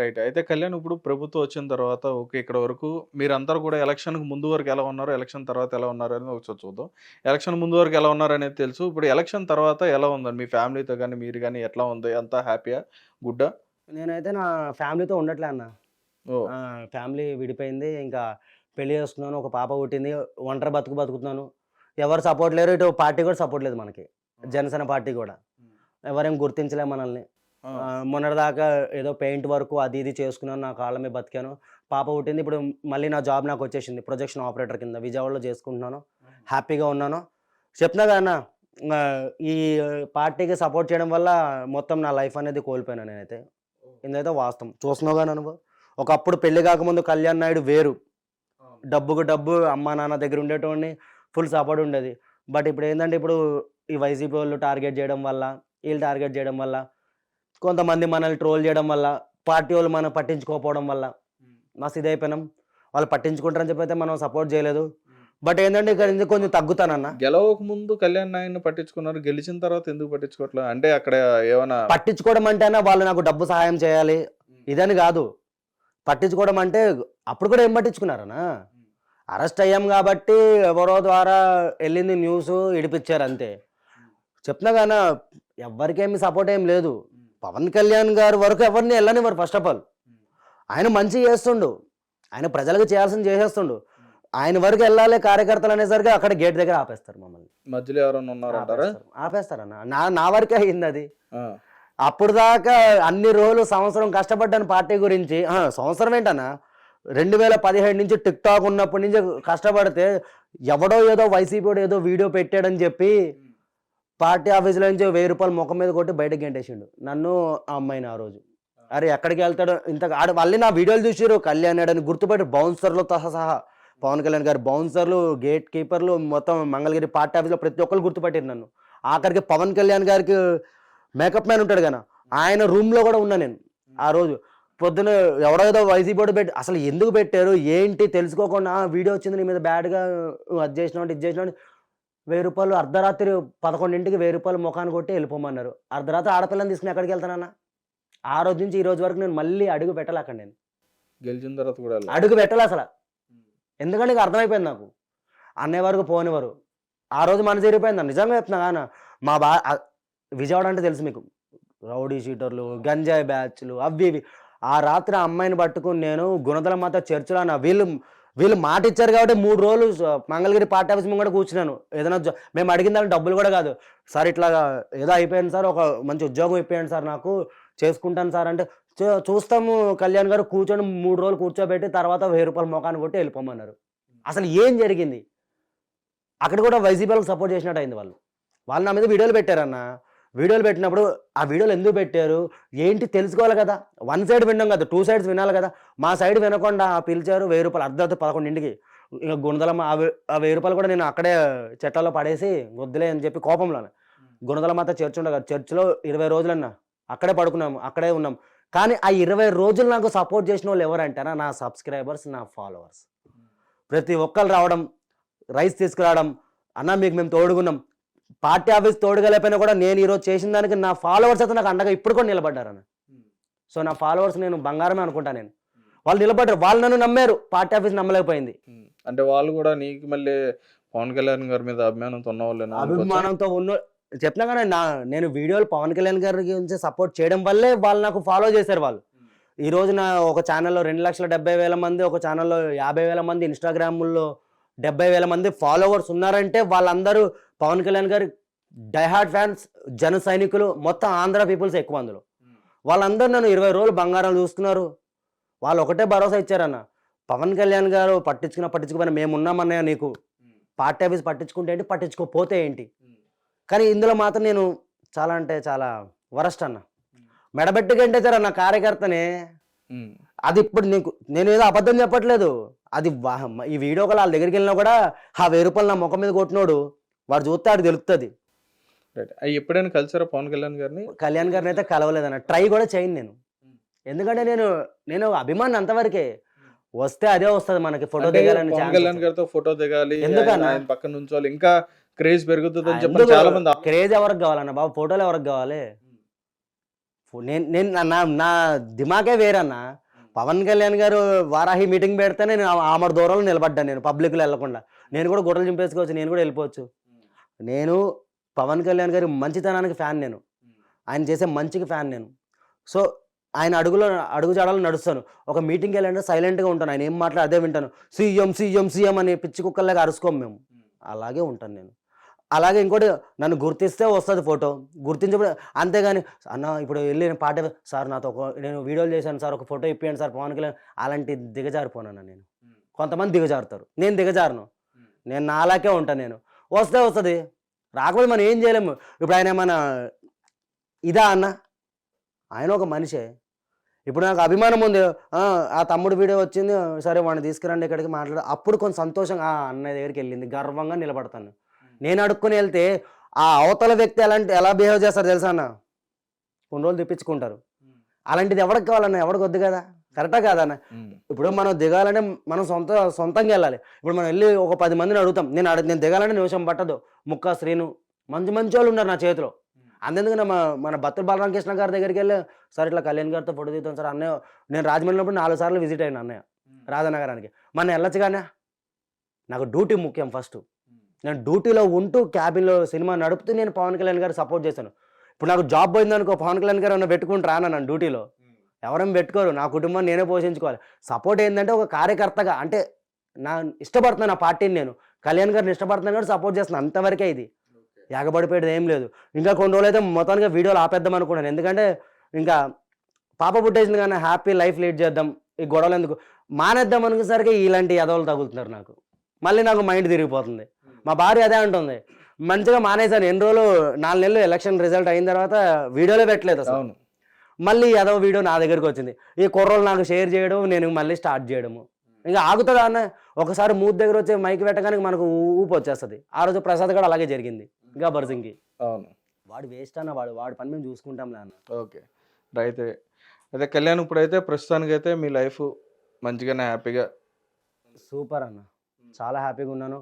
Right. అయితే కళ్యాణ్ ఇప్పుడు ప్రభుత్వం వచ్చిన తర్వాత ఓకే. ఇక్కడ వరకు మీరందరూ కూడా ఎలక్షన్‌కి ముందు వరకు ఎలా ఉన్నారో, ఎలక్షన్ తర్వాత ఎలా ఉన్నారో అనేది ఒకసారి చూద్దాం. ఎలక్షన్ ముందు వరకు ఎలా ఉన్నారనేది తెలుసు. ఇప్పుడు ఎలక్షన్ తర్వాత ఎలా ఉందండి? మీ ఫ్యామిలీతో గాని, మీరు గాని ఎట్లా ఉంది? అంతా హ్యాపీయా? గుడ్డా? నేనైతే నా ఫ్యామిలీతో ఉండట్లే అన్న. ఫ్యామిలీ విడిపోయింది. ఇంకా పెళ్ళి చేసుకున్నాను. ఒక పాప పుట్టింది. ఒంటరి బతుకు బతుకుతున్నాను. ఎవరు సపోర్ట్ లేరు. ఇటు పార్టీ కూడా సపోర్ట్ లేదు మనకి. జనసేన పార్టీ కూడా. ఎవరేం గుర్తించలే మనల్ని. మొన్నటిదాకా ఏదో పెయింట్ వర్క్ అది ఇది చేసుకున్నాను. నా కాళ్ళ మీద బతికాను. పాప పుట్టింది. ఇప్పుడు మళ్ళీ నా జాబ్ నాకొచ్చేసింది. ప్రొజెక్షన్ ఆపరేటర్ కింద విజయవాడలో చేసుకుంటున్నాను. హ్యాపీగా ఉన్నాను. చెప్తున్నా కదా అన్న ఆహ్, ఈ పార్టీకి సపోర్ట్ చేయడం వల్ల మొత్తం నా లైఫ్ అనేది కోల్పోయాను నేనైతే. ఇదైతే వాస్తవం. చూస్తున్నావుగా నువ్వు. ఒకప్పుడు పెళ్ళి కాకముందు కళ్యాణ్ నాయుడు వేరు. డబ్బుకు డబ్బు అమ్మా నాన్న దగ్గర ఉండేటోడిని. ఫుల్ సపోర్ట్ ఉండేది. బట్ ఇప్పుడు ఏందంటే ఇప్పుడు ఈ వైసీపీ వాళ్ళు టార్గెట్ చేయడం వల్ల, ఈళ్ళు టార్గెట్ చేయడం వల్ల, కొంతమంది మనల్ని ట్రోల్ చేయడం వల్ల, పార్టీ వాళ్ళు మనం పట్టించుకోకపోవడం వల్ల మస్తు ఇదైపోయినాం. వాళ్ళు పట్టించుకుంటారని చెప్పి అయితే మనం సపోర్ట్ చేయలేదు. బట్ ఏందంటే ఇక్కడ కొంచెం తగ్గుతానన్న. గెలవక ముందు కళ్యాణ్ నాయుడిని పట్టించుకున్నారు. గెలిచిన తర్వాత ఎందుకు పట్టించుకోవట్లేదు? అంటే అక్కడ ఏమన్నా పట్టించుకోవడం అంటేనే వాళ్ళు నాకు డబ్బు సహాయం చేయాలి. ఇదని కాదు. పట్టించుకోవడం అంటే అప్పుడు కూడా ఏం పట్టించుకున్నారనా? అరెస్ట్ అయ్యాం కాబట్టి ఎవరో ద్వారా వెళ్ళింది న్యూస్ ఇడిపించారు అంతే. చెప్తున్నా గాన ఎవ్వరికేమి సపోర్ట్ ఏం లేదు. పవన్ కళ్యాణ్ గారు వరకు ఎవరిని వెళ్ళనివ్వరు ఫస్ట్ ఆఫ్ ఆల్. ఆయన మంచి చేస్తుండు. ఆయన ప్రజలకు చేయాల్సింది చేసేస్తుండు. ఆయన వరకు వెళ్ళాలి కార్యకర్తలు అనేసరికి అక్కడ గేట్ దగ్గర ఆపేస్తారు మమ్మల్ని. మధ్యలో ఎవరైనా ఉన్నారంటారా? ఆపేస్తారు. ఆపేస్తారన్న. నా నా వరకే అయింది అది. అప్పుడు దాకా అన్ని రోజులు సంవత్సరం కష్టపడ్డాను పార్టీ గురించి. సంవత్సరం ఏంటన్నా 2017 నుంచి టిక్ టాక్ ఉన్నప్పటి నుంచి కష్టపడితే ఎవడో ఏదో వైసీపీడో ఏదో వీడియో పెట్టాడని చెప్పి పార్టీ ఆఫీస్లో నుంచి వెయ్యి రూపాయలు ముఖం మీద కొట్టి బయటకు గెంటేసిండు. నన్ను ఆ అమ్మాయిని ఆ రోజు. అరే ఎక్కడికి వెళ్తాడో ఇంత ఆడ మళ్ళీ నా వీడియోలు చూసారు కళ్యాణ్ అని గుర్తుపెట్టి బౌన్సర్లతో సహా పవన్ కళ్యాణ్ గారు బౌన్సర్లు గేట్ కీపర్లు మొత్తం మంగళగిరి పార్టీ ఆఫీస్లో ప్రతి ఒక్కరు గుర్తుపెట్టారు నన్ను. ఆఖరికి పవన్ కళ్యాణ్ గారికి మేకప్ మ్యాన్ ఉంటాడు కదా ఆయన రూమ్లో కూడా ఉన్నా నేను ఆ రోజు. పొద్దున ఎవడో ఏదో వైజీ బోర్డు పెట్టి అసలు ఎందుకు పెట్టారు ఏంటి తెలుసుకోకుండా వీడియో వచ్చింది నీ మీద బ్యాడ్గా అది చేసినావు ఇది చేసినావు వెయ్యి రూపాయలు అర్ధరాత్రి పదకొండింటికి వెయ్యి రూపాయలు ముఖాన్ని కొట్టి వెళ్ళిపోమన్నారు. అర్ధరాత్రి ఆడపిల్లని తీసుకుని ఎక్కడికి వెళ్తానన్నా? ఆ రోజు నుంచి ఈ రోజు వరకు నేను మళ్ళీ అడుగు పెట్టాలి అక్కడ నేను. గెలిచిన తర్వాత కూడా. అడుగు పెట్టాలి అసలు. ఎందుకంటే ఇక అర్థమైపోయింది నాకు. అన్నయ్య వరకు పోనివారు ఆ రోజు మన జరిగిపోయింది నిజంగా చెప్తున్నా కాన మా బా విజయవాడ అంటే తెలుసు మీకు. రౌడీ షీటర్లు గంజాయి బ్యాచ్లు అవి ఇవి. ఆ రాత్రి ఆ అమ్మాయిని పట్టుకుని నేను గుణదల మాత చర్చిలో అన్న వీళ్ళు వీళ్ళు మాట ఇచ్చారు కాబట్టి మూడు రోజులు మంగళగిరి పార్టీ ఆఫీస్ ముందు కూడా కూర్చున్నాను. ఏదైనా మేము అడిగిన దాని డబ్బులు కూడా కాదు. సార్ ఇట్లా ఏదో అయిపోయింది సార్ ఒక మంచి ఉద్యోగం అయిపోయింది సార్ నాకు చేసుకుంటాను సార్ అంటే "చూ- చూస్తాము కళ్యాణ్ గారు కూర్చొని మూడు రోజులు కూర్చోబెట్టి తర్వాత వెయ్యి రూపాయలు మొఖాన్ని కొట్టి వెళ్ళిపోమన్నారు. అసలు ఏం జరిగింది? అక్కడ కూడా వైసీపీ వాళ్ళకి సపోర్ట్ చేసినట్టు అయింది వాళ్ళు. వాళ్ళు నా మీద వీడియోలు పెట్టారన్న. వీడియోలు పెట్టినప్పుడు ఆ వీడియోలు ఎందుకు పెట్టారు? ఏంటి తెలుసుకోవాలి కదా. వన్ సైడ్ వినడం కదా టూ సైడ్స్ వినాలి కదా. మా సైడ్ వినకుండా పిలిచారు వెయ్యి రూపాయలు అర్ధరాత్రి పదకొండింటికి ఇక గుణదల ఆ ఆ వెయ్యి రూపాయలు కూడా నేను అక్కడే చెట్లలో పడేసి వద్దులే అని చెప్పి కోపంలోనే. గుణదల మాత చర్చ్ ఉండగా చర్చిలో ఇరవై రోజులన్నా అక్కడే పడుకున్నాము అక్కడే ఉన్నాం. కానీ ఆ ఇరవై రోజులు నాకు సపోర్ట్ చేసిన వాళ్ళు ఎవరంటారా నా సబ్స్క్రైబర్స్ నా ఫాలోవర్స్. ప్రతి ఒక్కరు రావడం రైస్ తీసుకురావడం అన్న మీకు మేము తోడుగున్నాం. పార్టీ ఆఫీస్ తోడుగలేకపోయినా కూడా నేను ఈరోజు చేసిన దానికి నా ఫాలోవర్స్ అయితే నాకు అండగా ఇప్పుడు కూడా నిలబడ్డారన్న. సో నా ఫాలోవర్స్ నేను బంగారమే అనుకుంటా నేను. వాళ్ళు నిలబడ్డారు. వాళ్ళు నన్ను నమ్మారు. పార్టీ ఆఫీస్ నమ్మలేకపోయింది. ఉమ్. అంటే వాళ్ళు కూడా నీకు మళ్ళీ పవన్ కళ్యాణ్ గారి మీద అభిమానంతో ఉన్న అనుకోవచ్చా? అభిమానంతో ఉన్న చెప్పినా కానీ నా నేను వీడియోలు పవన్ కళ్యాణ్ గారి గురించి సపోర్ట్ చేయడం వల్లే వాళ్ళు నాకు ఫాలో చేశారు వాళ్ళు. ఈ రోజు నా ఒక ఛానల్లో రెండు లక్షల డెబ్బై వేల మంది ఒక ఛానల్లో యాభై వేల మంది ఇన్స్టాగ్రామ్లో డెబ్బై వేల మంది ఫాలోవర్స్ ఉన్నారంటే వాళ్ళందరూ పవన్ కళ్యాణ్ గారి డైహార్డ్ ఫ్యాన్స్ జన సైనికులు మొత్తం ఆంధ్ర పీపుల్స్ ఎక్కువ అందులో. వాళ్ళందరూ నన్ను ఇరవై రోజులు బంగారం చూస్తున్నారు. వాళ్ళు ఒకటే భరోసా ఇచ్చారన్న. పవన్ కళ్యాణ్ గారు పట్టించుకున్న పట్టించుకుపోయినా మేము ఉన్నామన్నయ్య నీకు. పార్టీ ఆఫీస్ పట్టించుకుంటే ఏంటి? పట్టించుకోపోతే ఏంటి? కానీ ఇందులో మాత్రం నేను చాలా అంటే చాలా వరస్ట్ అన్న. మెడబెట్టి గంటేశారు అన్న కార్యకర్తనే. అది ఇప్పుడు నీకు నేను ఏదో అబద్ధం చెప్పట్లేదు. అది ఈ వీడియో కాల్ వాళ్ళ దగ్గరికి వెళ్ళినా కూడా ఆ వెయ్యి రూపాయలు నా ముఖం మీద కొట్టినోడు వాడు చూస్తే ఆడు రైట్. అయ్యి ఎప్పుడైనా కలిసారా పవన్ కళ్యాణ్ గారిని? కళ్యాణ్ గారిని అయితే కలవలేదన్న ట్రై కూడా చేయను నేను. ఎందుకంటే నేను నేను అభిమాని అంతవరకే. వస్తే అదే వస్తుంది మనకి ఫోటో దిగాలని కళ్యాణ్. గారితో ఫోటో దిగాలి ఎందుకన్నా? పక్కన నుంచోవాలి ఇంకా క్రేజ్ పెరుగుతుంది అని చెప్పి చాలా మంది క్రేజ్ ఎవరికి కావాలన్న? బాబు ఫోటోలు ఎవరికి కావాలి? నేను నేను నా- నా దిమాగే వేరన్నా. పవన్ కళ్యాణ్ గారు వారాహి మీటింగ్ పెడితే నేను ఆమడ దూరంలో నిలబడ్డాను నేను పబ్లిక్లో వెళ్ళకుండా. నేను కూడా గుడ్డలు చింపేసుకోవచ్చు నేను కూడా వెళ్ళిపోవచ్చు. నేను పవన్ కళ్యాణ్ గారి మంచితనానికి ఫ్యాన్ నేను. ఆయన చేసే మంచికి ఫ్యాన్ నేను. సో ఆయన అడుగులో అడుగు జాడలో నడుస్తాను. ఒక మీటింగ్కి వెళ్ళంటే సైలెంట్గా ఉంటాను. ఆయన ఏం మాట్లాడి అదే వింటాను. సీఎం సీఎం సీఎం అని పిచ్చి కుక్కల్లాగా అరుసుకోం మేము. అలాగే ఉంటాను నేను. అలాగే ఇంకోటి నన్ను గుర్తిస్తే వస్తుంది ఫోటో. గుర్తించబడి అంతేగాని అన్న ఇప్పుడు వెళ్ళి నేను పాట సార్ నాతో ఒక నేను వీడియోలు చేశాను సార్ ఒక ఫోటో ఇప్పియండి సార్ పవన్ కళ్యాణ్ అలాంటి దిగజారిపోనన్నా నేను. కొంతమంది దిగజారుతారు. నేను దిగజారును. నేను నాలాకే ఉంటాను నేను. వస్తే వస్తుంది. రాకపోతే మనం ఏం చేయలేము ఇప్పుడు ఆయన ఏమన్నా ఇదా అన్న? ఆయన ఒక మనిషే. ఇప్పుడు నాకు అభిమానం ఉంది. ఆ, తమ్ముడు వీడియో వచ్చింది. సరే వాడిని తీసుకురండి ఇక్కడికి మాట్లాడు. అప్పుడు కొంచెం సంతోషంగా ఆ అన్నయ్య దగ్గరికి వెళ్ళింది. గర్వంగా నిలబడతాను. నేను అడుక్కొని వెళ్తే ఆ అవతల వ్యక్తి ఎలాంటి ఎలా బిహేవ్ చేస్తారు తెలుసా అన్న? కొన్ని రోజులు తెప్పించుకుంటారు. అలాంటిది ఎవరికి కావాలన్న ఎవరికి వద్దు కదా? కరెక్టా కాదన్న ఇప్పుడు మనం దిగాలంటే మనం సొంత సొంతంగా వెళ్ళాలి. ఇప్పుడు మనం వెళ్ళి ఒక పది మందిని అడుగుతాం. నేను అడుగు నేను దిగాలంటే నిమిషం పట్టదు. ముక్క శ్రీను మంచి మంచి వాళ్ళు ఉన్నారు నా చేతిలో. అంతెందుకు మన మన భక్తులు బాలరామకృష్ణ గారి దగ్గరికి వెళ్ళి సార్ ఇట్లా కళ్యాణ్ గారితో ఫోటో తీద్దాం సార్. అన్నయ్య నేను రాజమండ్రిలో నాలుగు సార్లు విజిట్ అయినా అన్నయ్య రాధానగరానికి మన వెళ్ళొచ్చు కానీ నాకు డ్యూటీ ముఖ్యం ఫస్ట్. నేను డ్యూటీలో ఉంటూ క్యాబిన్లో సినిమా నడుపుతూ నేను పవన్ కళ్యాణ్ గారు సపోర్ట్ చేశాను. ఇప్పుడు నాకు జాబ్ పోయిందనుకో పవన్ కళ్యాణ్ గారు ఏమన్నా పెట్టుకుంటారా నన్ను డ్యూటీలో? ఎవరైనా పెట్టుకోరు. నా కుటుంబం నేనే పోషించుకోవాలి. సపోర్ట్ ఏంటంటే ఒక కార్యకర్తగా అంటే నా ఇష్టపడుతున్నాను నా పార్టీని నేను. కళ్యాణ్ గారిని ఇష్టపడుతున్నాను కాబట్టి సపోర్ట్ చేస్తున్నాను. అంతవరకే ఇది. ఎగబడిపోయేది ఏం లేదు. ఇంకా కొన్ని రోజులు అయితే మొత్తానికి వీడియోలు ఆపేద్దాం అనుకున్నాను. ఎందుకంటే ఇంకా పాప పుట్టేసింది కానీ హ్యాపీ లైఫ్ లీడ్ చేద్దాం. ఈ గొడవలు ఎందుకు? మానేద్దాం అనుకునేసరికి ఇలాంటి ఎదవలు తగులుతున్నారు నాకు. మళ్ళీ నాకు మైండ్ తిరిగిపోతుంది. మా భార్య అదే అంటుంది. మంచిగా మానేశాను. ఎన్ని రోజులు? నాలుగు నెలలు ఎలక్షన్ రిజల్ట్ అయిన తర్వాత వీడియోలో పెట్టలేదు అసలు. మళ్ళీ ఏదో వీడియో నా దగ్గరికి వచ్చింది. ఈ కుర్రోళ్ళు నాకు షేర్ చేయడం నేను మళ్ళీ స్టార్ట్ చేయడము. ఇంకా ఆగుతుందా అన్న? ఒకసారి మూత్ దగ్గర వచ్చే మైక్ పెట్టగానే మనకు ఊపు వచ్చేస్తుంది. ఆ రోజు ప్రసాద్ కూడా అలాగే జరిగింది. గబ్బర్ సింగ్కి అవును. వాడు వేస్ట్ అన్న వాడు. వాడి పని మేము చూసుకుంటాంలే అన్న. ఓకే. రైతే అదే కళ్యాణ్ ఇప్పుడైతే ప్రస్తుతానికి అయితే మీ లైఫ్ మంచిగానే హ్యాపీగా సూపర్ అన్న. చాలా హ్యాపీగా ఉన్నాను.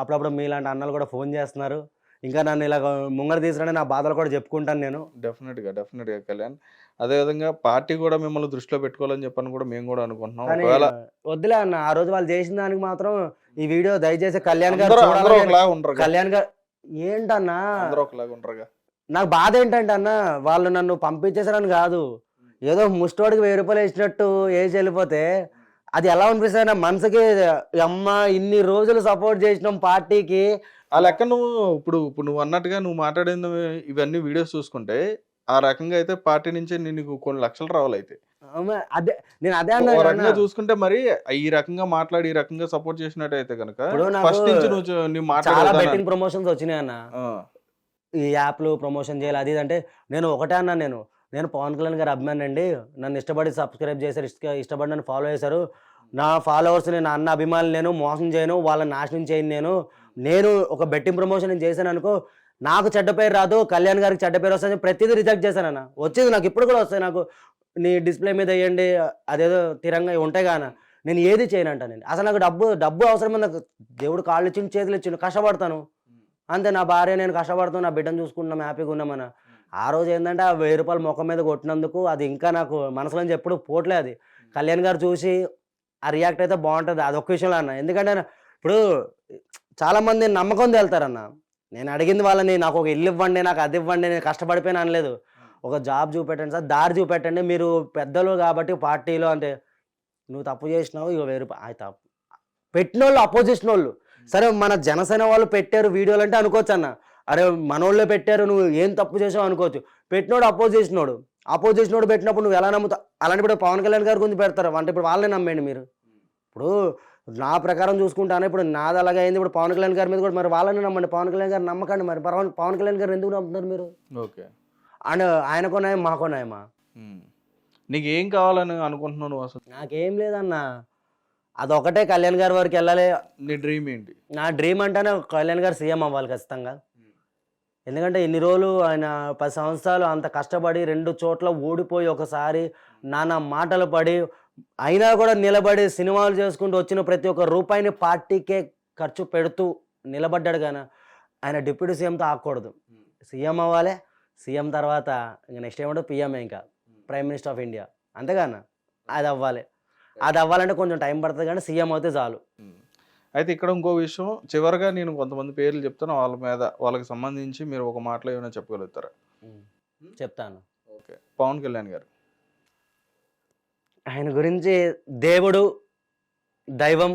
అప్పుడప్పుడు మీలాంటి అన్నలు కూడా ఫోన్ చేస్తున్నారు. ఇంకా నన్ను ఇలా ముంగర తీసుకురండి నా బాధలు కూడా చెప్పుకుంటాను నేను. డెఫినెట్గా డెఫినెట్గా కళ్యాణ్. అదేవిధంగా పార్టీ కూడా మిమ్మల్ని దృష్టిలో పెట్టుకోవాలని చెప్పని కూడా మేము కూడా అనుకుంటున్నాం. ఒకవేళ వద్దులే అన్న ఆ రోజు వాళ్ళు చేసిన దానికి మాత్రం ఈ వీడియో దయచేసి కళ్యాణ్ గారు. కళ్యాణ్ గారు ఏంటన్నా? ఒకలాగా నాకు బాధ ఏంటంటే అన్న వాళ్ళు నన్ను పంపించేసారని కాదు. ఏదో ముష్టోడికి వెయ్యి రూపాయలు వేసినట్టు వేసి వెళ్ళిపోతే అది ఎలా అనిపిస్తుంది మనసుకి అమ్మ ఇన్ని రోజులు సపోర్ట్ చేసినాం పార్టీకి. ఆ లెక్క నువ్వు ఇప్పుడు ఇప్పుడు నువ్వు అన్నట్టుగా నువ్వు మాట్లాడింది ఇవన్నీ వీడియోస్ చూసుకుంటే ఆ రకంగా అయితే పార్టీ నుంచి నీకు కొన్ని లక్షలు రావాలి అయితే. అమ్మ, అదే నేను అదే రకంగా. చూసుకుంటే మరి ఈ రకంగా మాట్లాడి ఈ రకంగా సపోర్ట్ చేసినట్టు అయితే కనుక ఫస్ట్ నుంచి నువ్వు చాలా బెట్టింగ్ ప్రమోషన్స్ వచ్చినాయి అన్న. ఈ యాప్లు ప్రమోషన్ చేయాలి అది అంటే నేను ఒకటే అన్నా నేను. నేను పవన్ కళ్యాణ్ గారు అభిమాని అండి నన్ను ఇష్టపడి సబ్స్క్రైబ్ చేశారు ఇష్ట ఇష్టపడి నన్ను ఫాలో చేశారు. నా ఫాలోవర్స్ నేను అన్న అభిమానులు నేను మోసం చేయను వాళ్ళని నాశనం చేయను నేను. నేను ఒక బెట్టింగ్ ప్రమోషన్ నేను చేశాను అనుకో నాకు చెడ్డ పేరు రాదు కళ్యాణ్ గారికి చెడ్డ పేరు వస్తుంది ప్రతిదీ రిజెక్ట్ చేశానన్న వచ్చేది నాకు ఇప్పుడు కూడా వస్తాయి నాకు. నీ డిస్ప్లే మీద వేయండి అదేదో తిరంగా ఉంటాయి కాన నేను ఏది చేయనంట నేను. అసలు నాకు డబ్బు డబ్బు అవసరమే నాకు. దేవుడు కాళ్ళు ఇచ్చిండు చేతులు ఇచ్చిండు కష్టపడతాను. అంతే నా భార్య నేను కష్టపడతాను నా బిడ్డను చూసుకుంటున్నాం హ్యాపీగా ఉన్నామన్నా ఆ రోజు ఏంటంటే ఆ వెయ్యి రూపాయలు ముఖం మీద కొట్టినందుకు అది ఇంకా నాకు మనసులో ఎప్పుడు పోట్లే అది. కళ్యాణ్ గారు చూసి ఆ రియాక్ట్ అయితే బాగుంటుంది. అదొక విషయంలో అన్న. ఎందుకంటే ఇప్పుడు చాలామంది నమ్మకం వెళ్తారన్న నేను అడిగింది వాళ్ళని నాకు ఒక ఇల్లు ఇవ్వండి నాకు అది ఇవ్వండి నేను కష్టపడిపోయినా అనలేదు. ఒక జాబ్ చూపెట్టండి సార్ దారి చూపెట్టండి మీరు పెద్దలు కాబట్టి పార్టీలో అంటే నువ్వు తప్పు చేసినావు ఇక వెయ్యి తప్పు పెట్టిన వాళ్ళు అపోజిషన్ వాళ్ళు. సరే మన జనసేన వాళ్ళు పెట్టారు వీడియోలు అంటే అనుకోవచ్చు అన్న అరే మనోళ్ళే పెట్టారు నువ్వు ఏం తప్పు చేసావు అనుకోవచ్చు. పెట్టినోడు అపోజిషనోడు అపోజిషనోడు పెట్టినప్పుడు నువ్వు ఎలా నమ్ముతావు? అలాంటి ఇప్పుడు పవన్ కళ్యాణ్ గారి గురించి పెడతారు. అంటే ఇప్పుడు వాళ్ళే నమ్మేయండి మీరు. ఇప్పుడు నా ప్రకారం చూసుకుంటాను ఇప్పుడు నాది అలాగే అయింది. ఇప్పుడు పవన్ కళ్యాణ్ గారి మీద కూడా మరి వాళ్ళని నమ్మండి. పవన్ కళ్యాణ్ గారు నమ్మకండి మరి. పవన్ పవన్ కళ్యాణ్ గారు ఎందుకు నమ్ముతున్నారు మీరు? ఓకే. అండ్ ఆయనకో న్యాయం మాకో న్యాయమా? నీకు ఏం కావాలని అనుకుంటున్నావు నువ్వు అసలు? నాకేం లేదన్నా. అదొకటే కళ్యాణ్ గారి వరకు వెళ్ళాలి. నీ డ్రీమ్ ఏంటి? నా డ్రీమ్ అంటేనే కళ్యాణ్ గారు సీఎం అవ్వాలి ఖచ్చితంగా. ఎందుకంటే ఇన్ని రోజులు ఆయన పది సంవత్సరాలు అంత కష్టపడి రెండు చోట్ల ఓడిపోయి ఒకసారి నానా మాటలు పడి అయినా కూడా నిలబడి సినిమాలు చేసుకుంటూ వచ్చిన ప్రతి ఒక్క రూపాయిని పార్టీకే ఖర్చు పెడుతూ నిలబడ్డాడు కానీ ఆయన డిప్యూటీ సీఎంతో ఆగకూడదు. సీఎం అవ్వాలి సీఎం తర్వాత ఇంకా నెక్స్ట్ ఏమంటే పిఎంఏ ఇంకా. Prime minister of India. అంతేగాన? అది అవ్వాలి. అది అవ్వాలంటే కొంచెం టైం పడుతుంది కానీ సీఎం అయితే చాలు. అయితే ఇక్కడ ఇంకో విషయం చివరిగా నేను కొంతమంది పేర్లు చెప్తాను వాళ్ళ మీద వాళ్ళకి సంబంధించి మీరు ఒక మాటలో ఏమైనా చెప్పగలుగుతారా? చెప్తాను. ఓకే. పవన్ కళ్యాణ్ గారు. ఆయన గురించి దేవుడు దైవం